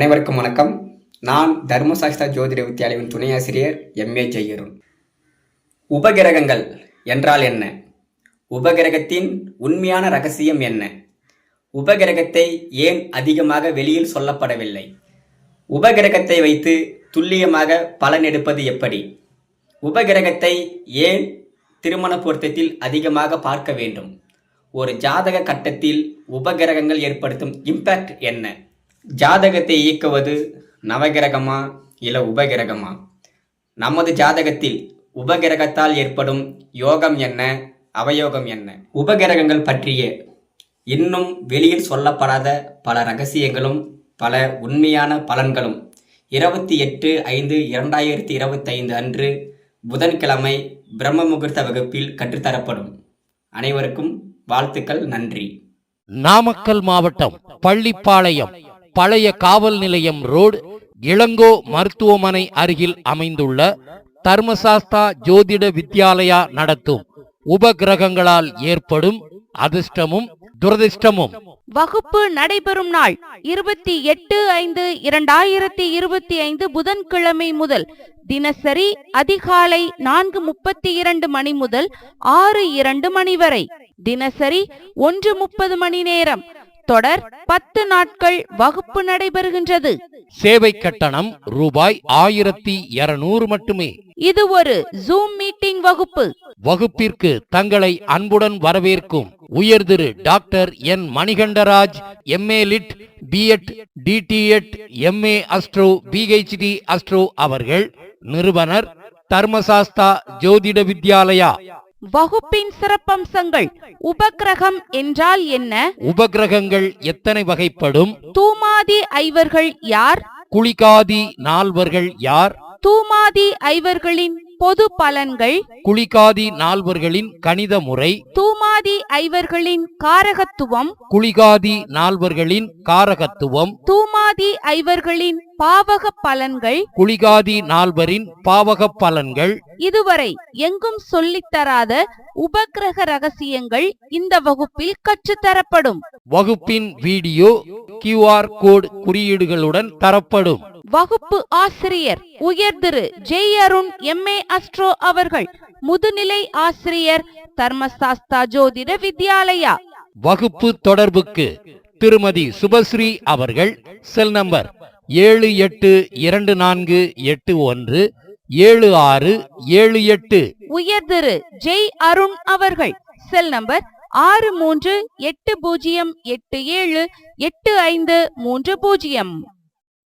அனைவருக்கும் வணக்கம். நான் தர்மசாஸ்திரா ஜோதிட வித்யாலயின் துணை ஆசிரியர் எம்ஏ ஜெயருண் உபகிரகங்கள் என்றால் என்ன? உபகிரகத்தின் உண்மையான ரகசியம் என்ன? உபகிரகத்தை ஏன் அதிகமாக வெளியில் சொல்லப்படவில்லை? உபகிரகத்தை வைத்து துல்லியமாக பலன் எடுப்பது எப்படி? உபகிரகத்தை ஏன் திருமண பொருத்தத்தில் அதிகமாக பார்க்க வேண்டும்? ஒரு ஜாதக கட்டத்தில் உபகிரகங்கள் ஏற்படுத்தும் இம்பேக்ட் என்ன? ஜாதகத்தை இயக்குவது நவகிரகமா இல்லை உபகிரகமா? நமது ஜாதகத்தில் உபகிரகத்தால் ஏற்படும் யோகம் என்ன? அவயோகம் என்ன? உபகிரகங்கள் பற்றிய இன்னும் வெளியில் சொல்லப்படாத பல ரகசியங்களும் பல உண்மையான பலன்களும். இருபத்தி எட்டு ஐந்து இரண்டாயிரத்தி இருபத்தைந்து அன்று புதன்கிழமை பிரம்ம முகூர்த்த வகுப்பில் கற்றுத்தரப்படும். அனைவருக்கும் வாழ்த்துக்கள் நன்றி. நாமக்கல் மாவட்டம் பள்ளிப்பாளையம். பழைய காவல் நிலையம் ரோடு இளங்கோ மருத்துவமனை அருகில் அமைந்துள்ள தர்மசாஸ்தா ஜோதிட வித்யாலயா நடத்தும். உபகிரகங்களால் ஏற்படும் அதிர்ஷ்டமும் துரதிர்ஷ்டமும். வகுப்பு நடைபெறும் நாள் இருபத்தி எட்டு ஐந்து இரண்டாயிரத்தி இருபத்தி ஐந்து புதன்கிழமை முதல் தினசரி அதிகாலை நான்கு முப்பத்தி இரண்டு மணி முதல் ஆறு இரண்டு மணி வரை. தினசரி ஒன்று முப்பது மணி நேரம். தொடர் பத்து நாட்கள் வகுப்பு நடைபெறுகின்றது. சேவை கட்டணம் ரூபாய் ஆயிரத்தி இருநூறு மட்டுமே. இது ஒரு ஜூம் மீட்டிங் வகுப்பு. வகுப்பிற்கு தங்களை அன்புடன் வரவேற்கும் உயர்திரு doctor N Manikandaraj MA Litt BEd DTEd MA astro PhD astro அவர்கள் நிறுவனர் தர்மசாஸ்தா ஜோதிட வித்யாலயா. வகுப்பின் சிறப்பம்சங்கள். உபக்கிரகம் என்றால் என்ன? உபகிரகங்கள் எத்தனை வகைப்படும்? தூமாதி ஐவர்கள் யார்? குளிகாதி நால்வர்கள் யார்? தூமாதி ஐவர்களின் பொது பலன்கள். குளிகாதி நால்வர்களின் கணித முறை. தூமாதி ஐவர்களின் காரகத்துவம். குளிகாதி நால்வர்களின் காரகத்துவம். தூமாதி ஐவர்களின் பாவக பலன்கள். குளிகாதி நால்வரின் பாவக பலன்கள். இதுவரை எங்கும் சொல்லித் தராத உபக்கிரக ரகசியங்கள் இந்த வகுப்பில் கற்றுத்தரப்படும் வகுப்பின் வீடியோ கியூஆர் கோட் குறியீடுகளுடன் தரப்படும். வகுப்பு ஆசிரியர் உயர்திரு ஜெய் அருண் எம்ஏ அஸ்ட்ரோ அவர்கள் முதுநிலை ஆசிரியர் தர்மசாஸ்தா ஜோதிட வித்யாலயா. வகுப்பு தொடர்புக்கு திருமதி சுபஸ்ரீ அவர்கள் செல் நம்பர் ஏழு எட்டு இரண்டு நான்கு எட்டு ஒன்று ஏழு ஆறு ஏழு எட்டு. உயர்திரு ஜெய் அருண் அவர்கள் செல் நம்பர் ஆறு மூன்று எட்டு பூஜ்ஜியம் எட்டு ஏழு எட்டு ஐந்து மூன்று பூஜ்ஜியம்.